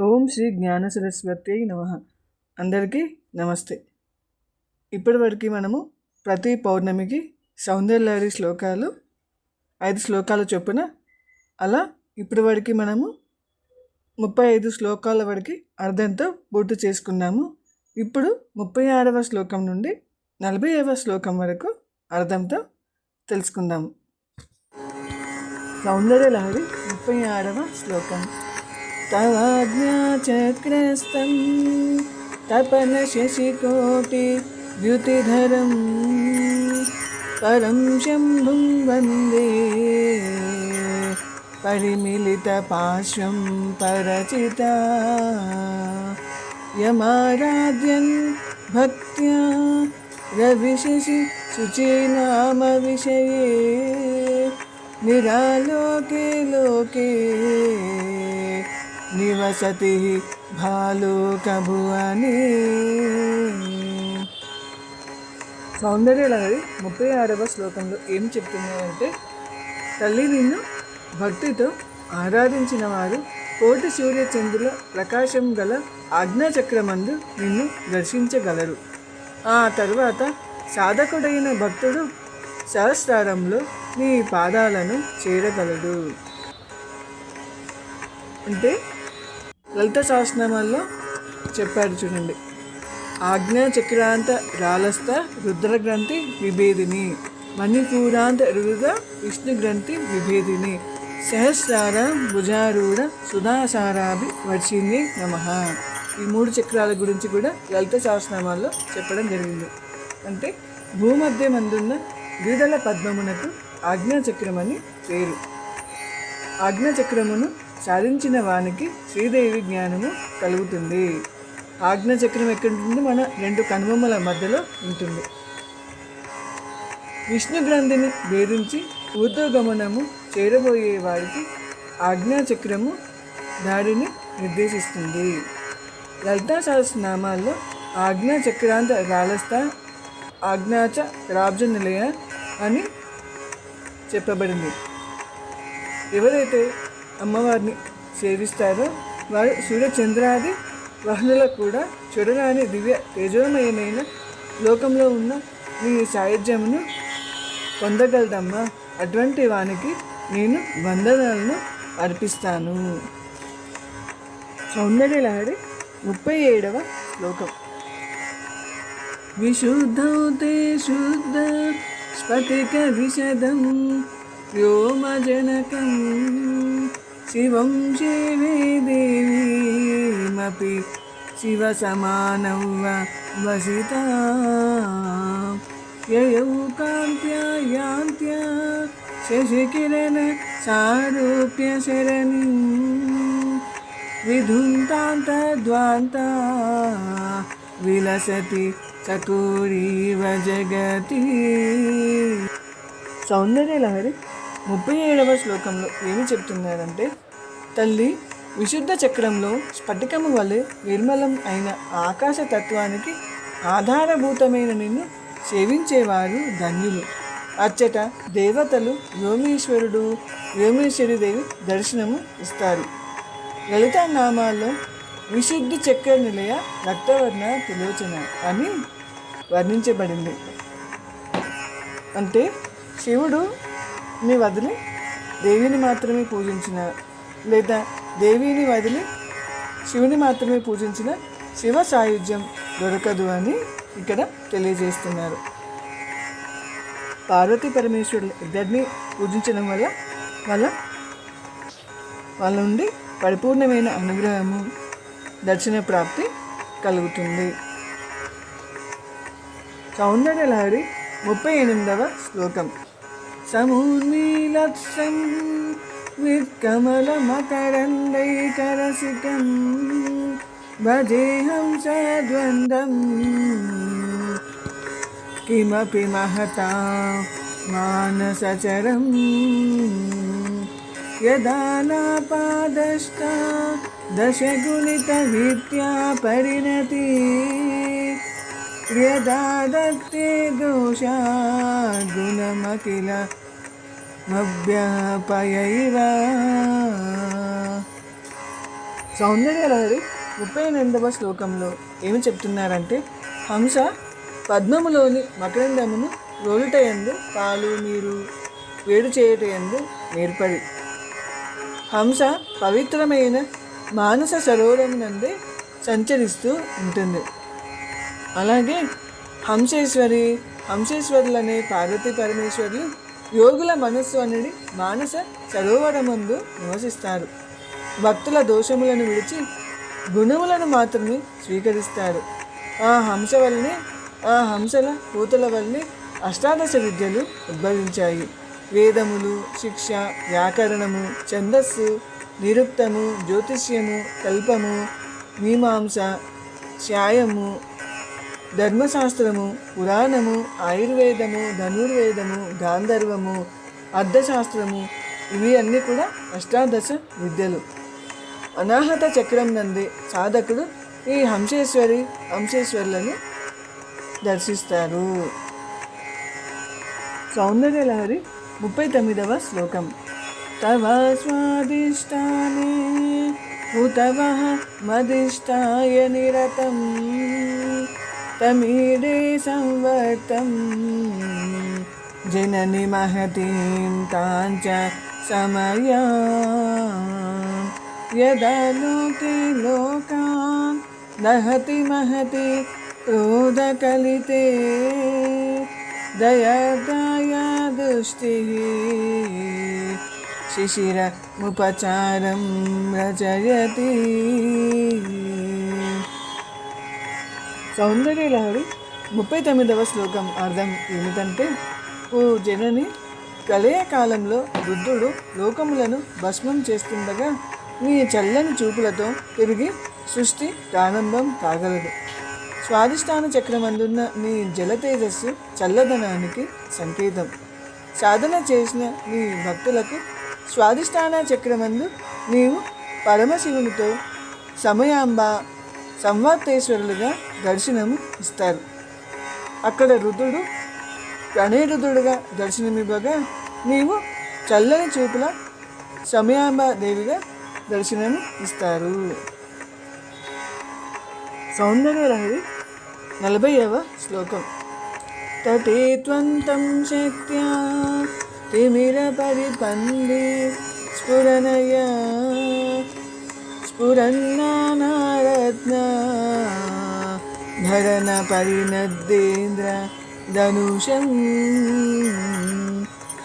ఓం శ్రీ జ్ఞాన సరస్వతి నమ. అందరికీ నమస్తే. ఇప్పటివరకు మనము ప్రతి పౌర్ణమికి సౌందర్యలహరి శ్లోకాలు ఐదు శ్లోకాలు చొప్పున అలా ఇప్పటివరకు మనము ముప్పై ఐదు శ్లోకాల వరకు అర్థంతో పూర్తి చేసుకున్నాము. ఇప్పుడు ముప్పై ఆరవ శ్లోకం నుండి నలభైవ శ్లోకం వరకు అర్థంతో తెలుసుకుందాము. సౌందర్యలహరి ముప్పై ఆరవ శ్లోకం. तवाज्ञाचक्रस्तं तपनशशिकोटि द्युतिधरं परं शम्भुं वंदे परिमिलितपार्श्वं परचिता। यमाराध्यन् भक्त्या रविशशि शुचीनामविषये निरालोके लोके నివసతి భాలోకభువనే. సౌందర్యలహరి ముప్పై ఆరవ శ్లోకంలో ఏం చెప్తున్నారంటే తల్లి నిన్ను భక్తితో ఆరాధించిన వారు కోటి సూర్య చంద్రుల ప్రకాశం గల ఆజ్ఞాచక్రమందు నిన్ను దర్శించగలరు. ఆ తర్వాత సాధకుడైన భక్తుడు సహస్రారంలో నీ పాదాలను చేరగలడు. అంటే లలిత సహస్రనామాల్లో చెప్పాడు చూడండి. ఆజ్ఞా చక్రాంత రాలస్థ రుద్రగ్రంథి విభేదిని. మణిపూరాంత రుద విష్ణు గ్రంథి విభేదిని. సహస్రార భుజారూఢ సుధాసారాభి వర్షిని నమ. ఈ మూడు చక్రాల గురించి కూడా లలిత శాసనామాల్లో చెప్పడం జరిగింది. అంటే భూమధ్య మందున్న విడుదల పద్మమునకు ఆజ్ఞాచక్రమని పేరు. ఆజ్ఞాచక్రమును సాధించిన వానికి శ్రీదేవి జ్ఞానము కలుగుతుంది. ఆజ్ఞచక్రం ఎక్కడుంటుంది మన రెండు కనుబొమ్మల మధ్యలో ఉంటుంది. విష్ణు గ్రంథిని భేదించి ఊర్ధ్వగమనము చేరబోయే వారికి ఆజ్ఞాచక్రము దాడిని నిర్దేశిస్తుంది. లలితా సహస్రనామాల్లో ఆజ్ఞా చక్రాంత రాలస్థ ఆజ్ఞాచ రాబ్జ నిలయ అని చెప్పబడింది. ఎవరైతే అమ్మవారిని సేవిస్తారో. వారు సూర్యచంద్రాది వహనుల కూడా చూడరాని దివ్య తేజోమయమైన లోకంలో ఉన్న నీ సాయుధ్యమును పొందగలదమ్మా. అటువంటి వానికి నేను వందనాలను అర్పిస్తాను. సౌందర్యలహరి ముప్పై ఏడవ శ్లోకం. విశుద్ధౌతే శుద్ధ స్ఫటిక విశదం వ్యోమజనకం శివం శివే దేవీమపి శివసమానౌ వసితా. యయౌ కాంత్యా యాంత్యా శశికిరణ సారూప్య శరణి. విధుంతాంతద్వాంత విలసతి చకూరీవ జగతి. సౌందర్యలహరి. ముప్పై ఏడవ శ్లోకంలో ఏమి చెప్తున్నారంటే తల్లి విశుద్ధ చక్రంలో స్ఫటికము వలె నిర్మలం అయిన ఆకాశ తత్వానికి ఆధారభూతమైన నిన్ను సేవించేవారు ధన్యులు. అచ్చట దేవతలు వ్యోమేశ్వరుడు వ్యోమేశ్వరి దేవి దర్శనము ఇస్తారు. లలిత నామాల్లో విశుద్ధి చక్ర నిలయ రక్తవర్ణ తిలోచన అని వర్ణించబడింది. అంటే శివుడు ని వదిలి దేవిని మాత్రమే పూజించిన లేదా దేవిని వదిలి శివుని మాత్రమే పూజించిన శివ సాయుధ్యం దొరకదు అని ఇక్కడ తెలియజేస్తున్నారు. పార్వతీ పరమేశ్వరులు ఇద్దరిని పూజించడం వల్ల వాళ్ళ వాళ్ళ నుండి పరిపూర్ణమైన అనుగ్రహము దర్శన ప్రాప్తి కలుగుతుంది. సౌందర్యలహరి ముప్పై ఎనిమిదవ శ్లోకం. சமூர்மீலட்சம் விற்கமலமகரந்தை கரசிகம் भजेऽहं कि किमपि महता मानसचरं। यदा नापादष्टा दशगुणितरीत्या परिणति। यदा दत्ते दोषा गुणमखिल మభ్యపయైరా. సౌందర్యలహరి ముప్పై ఎనిమిదవ శ్లోకంలో ఏమి చెప్తున్నారంటే హంస పద్మములోని మకరందమును రోలుట ఎందు పాలు నీరు వేడి చేయుట ఎందు నేర్పడి. హంస పవిత్రమైన మానస సరోవరం సంచరిస్తూ ఉంటుంది. అలాగే హంసేశ్వరి హంసేశ్వరులనే పార్వతీ పరమేశ్వరులు యోగుల మనస్సు అనేది మానస సరోవరమందు నివసిస్తారు భక్తుల దోషములను విడిచి గుణములను మాత్రమే స్వీకరిస్తారు. ఆ హంస వల్లనే ఆ హంసల పూతల వల్లనే అష్టాదశ విద్యలు ఉద్భవించాయి. వేదములు శిక్ష వ్యాకరణము ఛందస్సు నిరుక్తము జ్యోతిష్యము కల్పము మీమాంస శాయము ధర్మశాస్త్రము పురాణము ఆయుర్వేదము ధనుర్వేదము గాంధర్వము అర్థశాస్త్రము ఇవి అన్నీ కూడా అష్టాదశ విద్యలు. అనాహత చక్రం నందే సాధకుడు ఈ హంసేశ్వరి హంసేశ్వరులను దర్శిస్తారు. సౌందర్యలహరి ముప్పై తొమ్మిదవ శ్లోకం. తవ స్వాదిష్టాని ఉతవ మదిష్టాయ నిరతం. तमीरे संवतं जननी महतीं तां समय। यदा लोके लोकान् दहति महति क्रोधकलिते। दयादाया दृष्टिः। शिशिरमुपचारं रचयति। సౌందర్యలహరి ముప్పై తొమ్మిదవ శ్లోకం అర్థం ఏమిటంటే ఓ జనని కలయ కాలంలో బుద్ధుడు లోకములను భస్మం చేస్తుండగా నీ చల్లని చూపులతో తిరిగి సృష్టి ప్రారంభం కాగలదు. స్వాదిష్టాన చక్రమందున్న నీ జల తేజస్సు చల్లదనానికి సంకేతం. సాధన చేసిన నీ భక్తులకు స్వాదిష్టాన చక్రమందు నీవు పరమశివునితో సమయాంబ సంవార్తేశ్వరులుగా దర్శనము ఇస్తారు. అక్కడ రుద్రుడు ప్రణయరుద్రుడుగా దర్శనమివ్వగా నీవు చల్లని చూపుల సమయాంబ దేవిగా దర్శనం ఇస్తారు. సౌందర్యలహరి నలభైవ శ్లోకం. తటే త్వంతం శక్త్యా తిమిర పరిపంది స్ఫురణయా पुरन्नानारत्न धरन परिणद्देन्द्र धनुषं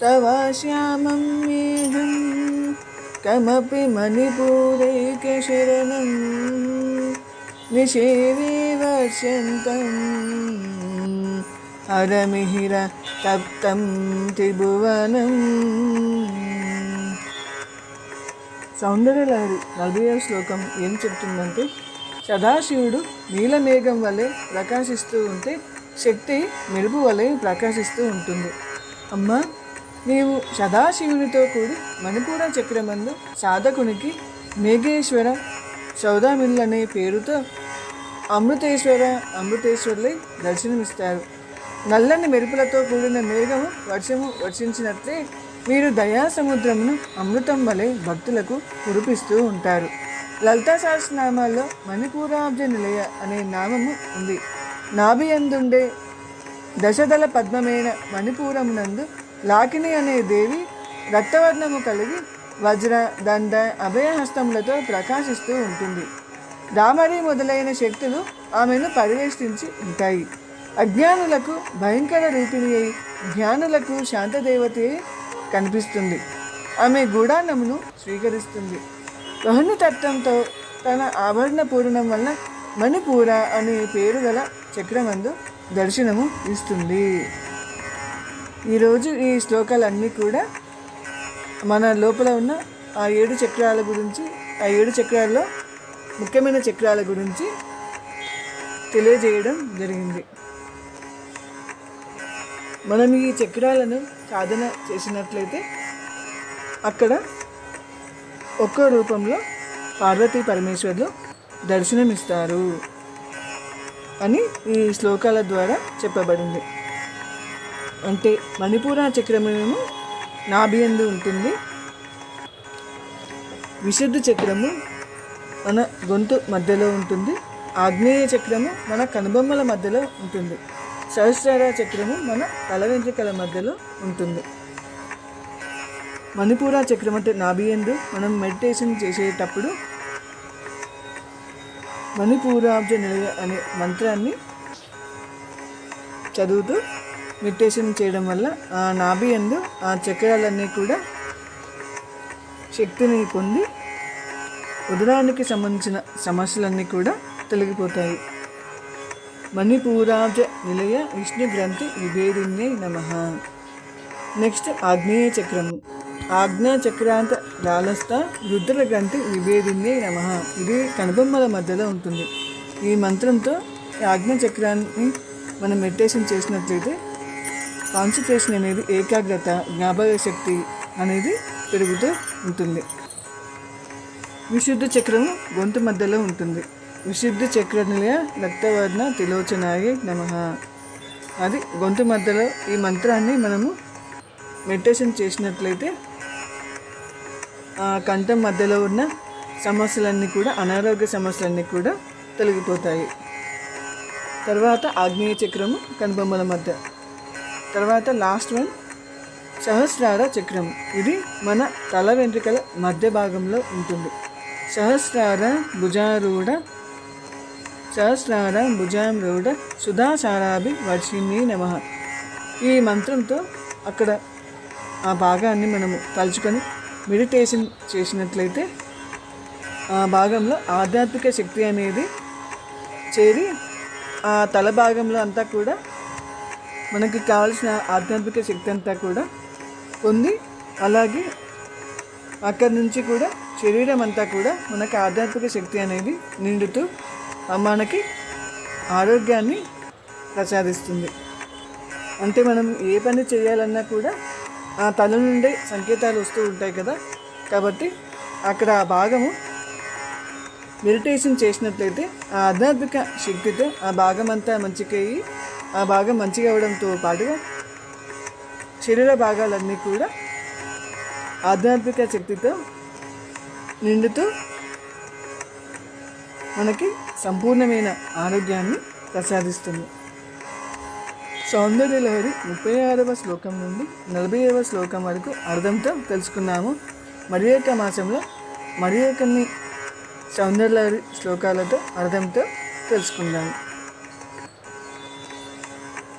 तव श्यामं मेघं कमपि मणिपूरैकशरणं निषेवे वर्षन्तम् हरमिहिर तप्तं त्रिभुवनम् సౌందర్యలహరి నలభై శ్లోకం ఏం చెప్తుందంటే సదాశివుడు నీలమేఘం వలె ప్రకాశిస్తూ ఉంటే శక్తి మెరుపు వలె ప్రకాశిస్తూ ఉంటుంది. అమ్మా నీవు సదాశివునితో కూడి మణిపూర చక్రమందు సాధకునికి మేఘేశ్వర సౌదామిల్ అనే పేరుతో అమృతేశ్వర అమృతేశ్వరులై దర్శనమిస్తారు. నల్లని మెరుపులతో కూడిన మేఘము వర్షము వర్షించినట్లే మీరు దయా సముద్రమును అమృతం వలె భక్తులకు కురిపిస్తూ ఉంటారు. లలితా సహస్రనామాల్లో మణిపూరాబ్జ నిలయ అనే నామము ఉంది. నాభియందుండే దశదళ పద్మమైన మణిపూరమునందు లాకిని అనే దేవి రక్తవర్ణము కలిగి వజ్ర దండ అభయహస్తములతో ప్రకాశిస్తూ ఉంటుంది. రామరి మొదలైన శక్తులు ఆమెను పరివేష్టించి ఉంటాయి. అజ్ఞానులకు భయంకర రూపిణి అయి జ్ఞానులకు శాంతదేవత కనిపిస్తుంది. ఆమె గూఢానమును స్వీకరిస్తుంది. రోహిణి తత్వంతో తన ఆభరణ పూరణం వల్ల మణిపూర అనే పేరు గల చక్రమందు దర్శనము ఇస్తుంది. ఈరోజు ఈ శ్లోకాలన్నీ కూడా మన లోపల ఉన్న ఆ ఏడు చక్రాల గురించి ఆ ఏడు చక్రాల్లో ముఖ్యమైన చక్రాల గురించి తెలియజేయడం జరిగింది. మనం ఈ చక్రాలను సాధన చేసినట్లయితే అక్కడ ఒక్కో రూపంలో పార్వతీ పరమేశ్వర్లు దర్శనమిస్తారు అని ఈ శ్లోకాల ద్వారా చెప్పబడింది. అంటే మణిపూర చక్రమేమో నాభియందు ఉంటుంది. విశుద్ధ చక్రము మన గొంతు మధ్యలో ఉంటుంది. ఆగ్నేయ చక్రము మన కనుబొమ్మల మధ్యలో ఉంటుంది. సహస్రార చక్రము మన తల వెంట్రుకల మధ్యలో ఉంటుంది. మణిపూర చక్రం అంటే నాభియందు మనం మెడిటేషన్ చేసేటప్పుడు మణిపూరాబ్జ నిలయ అనే మంత్రాన్ని చదువుతూ మెడిటేషన్ చేయడం వల్ల ఆ నాభి ఎందు ఆ చక్రాలన్నీ కూడా శక్తిని పొంది ఉదరానికి సంబంధించిన సమస్యలన్నీ కూడా తొలగిపోతాయి. మణిపూరాబ్జ నిలయ విష్ణు గ్రంథి విభేదిన్యే నమ నెక్స్ట్ ఆగ్నేయ చక్రము ఆజ్ఞా చక్రాంత లాలస్థ రుద్ర గ్రంథి విభేదిన్యే నమ ఇది కనుబొమ్మల మధ్యలో ఉంటుంది. ఈ మంత్రంతో ఈ చక్రాన్ని మనం మెడిటేషన్ చేసినట్లయితే కాన్సన్ట్రేషన్ అనేది ఏకాగ్రత జ్ఞాపక శక్తి అనేది పెరుగుతూ ఉంటుంది. విశుద్ధ చక్రము గొంతు మధ్యలో ఉంటుంది. విశుద్ధ చక్ర నిలయ రక్తవర్ణ తిలోచనాయ నమ. అది గొంతు మధ్యలో ఈ మంత్రాన్ని మనము మెడిటేషన్ చేసినట్లయితే కంఠం మధ్యలో ఉన్న సమస్యలన్నీ కూడా అనారోగ్య సమస్యలన్నీ కూడా తొలగిపోతాయి. తర్వాత ఆగ్నేయ చక్రము కనుబొమ్మల మధ్య. తర్వాత లాస్ట్ వన్ సహస్రార చక్రం ఇది మన తల వెంట్రుకల మధ్య భాగంలో ఉంటుంది. సహస్రార భుజారూఢ సహస్రార భుజారూఢ సుధాచారాభి వర్షిణి నమ. ఈ మంత్రంతో అక్కడ ఆ భాగాన్ని మనము తలుచుకొని మెడిటేషన్ చేసినట్లయితే ఆ భాగంలో ఆధ్యాత్మిక శక్తి అనేది చేరి ఆ తల భాగంలో అంతా కూడా మనకి కావాల్సిన ఆధ్యాత్మిక శక్తి అంతా కూడా పొంది అలాగే అక్కడి నుంచి కూడా శరీరం అంతా కూడా మనకు ఆధ్యాత్మిక శక్తి అనేది నిండుతూ మనకి ఆరోగ్యాన్ని ప్రసాదిస్తుంది. అంటే మనం ఏ పని చేయాలన్నా కూడా ఆ తల నుండి సంకేతాలు వస్తూ ఉంటాయి కదా. కాబట్టి అక్కడ ఆ భాగము మెడిటేషన్ చేసినట్లయితే ఆ ఆధ్యాత్మిక శక్తితో ఆ భాగం అంతా మంచికయ్యి ఆ భాగం మంచిగా అవ్వడంతో పాటుగా శరీర భాగాలన్నీ కూడా ఆధ్యాత్మిక శక్తితో నిండుతూ మనకి సంపూర్ణమైన ఆరోగ్యాన్ని ప్రసాదిస్తుంది. సౌందర్యలహరి ముప్పై ఆరవ శ్లోకం నుండి నలభై ఏడవ శ్లోకం వరకు అర్థంతో తెలుసుకున్నాము. మరి యొక్క మాసంలో మరి కొన్ని సౌందర్యలహరి శ్లోకాలతో అర్థంతో తెలుసుకుందాము